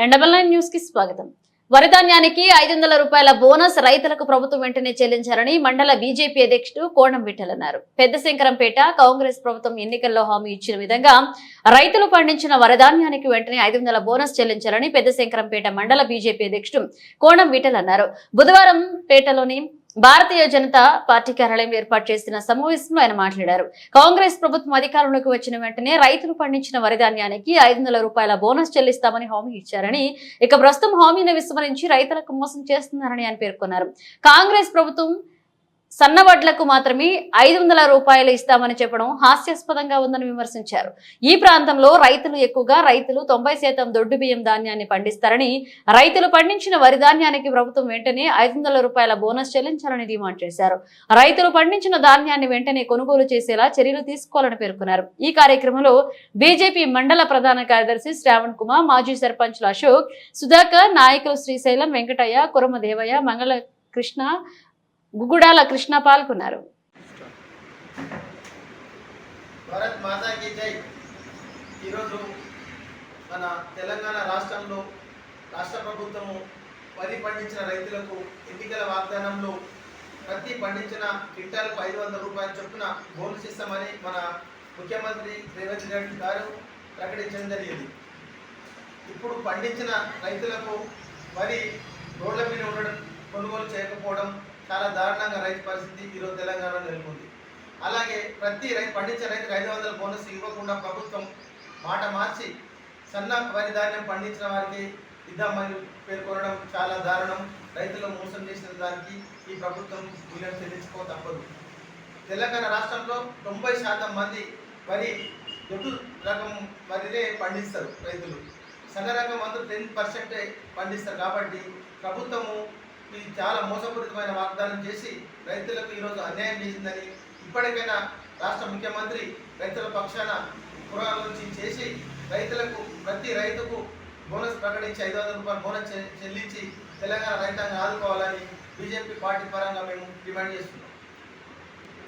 And double nine న్యూస్కి స్వాగతం వరిధాన్యానికి ఐదు వందల రూపాయల బోనస్ రైతులకు ప్రభుత్వం వెంటనే చెల్లించారని మండల బీజేపీ అధ్యక్షుడు కోణం విఠల్ అన్నారు. పెద్ద శంకరంపేట కాంగ్రెస్ ప్రభుత్వం ఎన్నికల్లో హామీ ఇచ్చిన విధంగా రైతులు పండించిన వరిధాన్యానికి వెంటనే ఐదు వందల బోనస్ చెల్లించారని పెద్ద శంకరంపేట మండల బీజేపీ అధ్యక్షుడు కోణం విఠల్ అన్నారు. బుధవారం పేటలోని భారతీయ జనతా పార్టీ కార్యాలయం ఏర్పాటు చేసిన సమావేశంలో ఆయన మాట్లాడారు. కాంగ్రెస్ ప్రభుత్వం అధికారంలోకి వచ్చిన వెంటనే రైతులు పండించిన వరి ధాన్యానికి ఐదు వందల రూపాయల బోనస్ చెల్లిస్తామని హామీ ఇచ్చారని ఇక ప్రస్తుతం హామీని విస్మరించి రైతులకు మోసం చేస్తున్నారని ఆయన పేర్కొన్నారు. కాంగ్రెస్ ప్రభుత్వం సన్నవడ్లకు మాత్రమే ఐదు వందల రూపాయలు ఇస్తామని చెప్పడం హాస్యాస్పదంగా ఉందని విమర్శించారు. ఈ ప్రాంతంలో రైతులు ఎక్కువగా రైతులు తొంభై శాతం దొడ్డు బియ్యం ధాన్యాన్ని పండిస్తారని రైతులు పండించిన వరి ధాన్యానికి ప్రభుత్వం వెంటనే ఐదు వందల రూపాయల బోనస్ చెల్లించాలని డిమాండ్ చేశారు. రైతులు పండించిన ధాన్యాన్ని వెంటనే కొనుగోలు చేసేలా చర్యలు తీసుకోవాలని పేర్కొన్నారు. ఈ కార్యక్రమంలో బీజేపీ మండల ప్రధాన కార్యదర్శి శ్రావణ్ కుమార్ మాజీ సర్పంచ్లు అశోక్ సుధాకర్ నాయకులు శ్రీశైలం వెంకటయ్య కురమ దేవయ్య మంగళ కృష్ణ గుగుడాల కృష్ణ పాల్గొన్నారు. భారత్ మాతాకి జై. ఈరోజు మన తెలంగాణ రాష్ట్రంలో రాష్ట్ర ప్రభుత్వము వరి పండించిన రైతులకు ఎన్నికల వాగ్దానంలో ప్రతి పండించిన క్వింటాలకు ఐదు వందల రూపాయల చొప్పున బోనస్ ఇస్తామని మన ముఖ్యమంత్రి రేవంత్ రెడ్డి గారు ప్రకటించడం జరిగింది. ఇప్పుడు పండించిన రైతులకు వరి రోడ్ల మీద ఉండడం కొనుగోలు చేయకపోవడం చాలా దారుణంగా రైతు పరిస్థితి ఈరోజు తెలంగాణలో నెలకొంది. అలాగే ప్రతి రైతు పండించే రైతుకు ఐదు వందల బోనస్ ఇవ్వకుండా ప్రభుత్వం మాట మార్చి సన్న వరి ధాన్యం పండించిన వారికి ఇద్దామని పేర్కొనడం చాలా దారుణం. రైతులు మోసం చేసిన దానికి ఈ ప్రభుత్వం మూల్యం చెల్లించుకో తప్పదు. తెలంగాణ రాష్ట్రంలో తొంభై శాతం మంది వరి దొడ్డు రకం వరినే పండిస్తారు రైతులు. సన్న రకం అందరూ టెన్ పర్సెంటే పండిస్తారు కాబట్టి ప్రభుత్వము ఇది చాలా మోసపూరితమైన వాగ్దానం చేసి రైతులకు ఈరోజు అన్యాయం చేసిందని ఇప్పటికైనా రాష్ట్ర ముఖ్యమంత్రి రైతుల పక్షాన పురాలోచి చేసి రైతులకు ప్రతి రైతుకు బోనస్ ప్రకటించి ఐదు వందల రూపాయలు బోనస్ చెల్లించి తెలంగాణ రైతాంగం ఆదుకోవాలని బీజేపీ పార్టీ పరంగా మేము డిమాండ్ చేస్తున్నాం.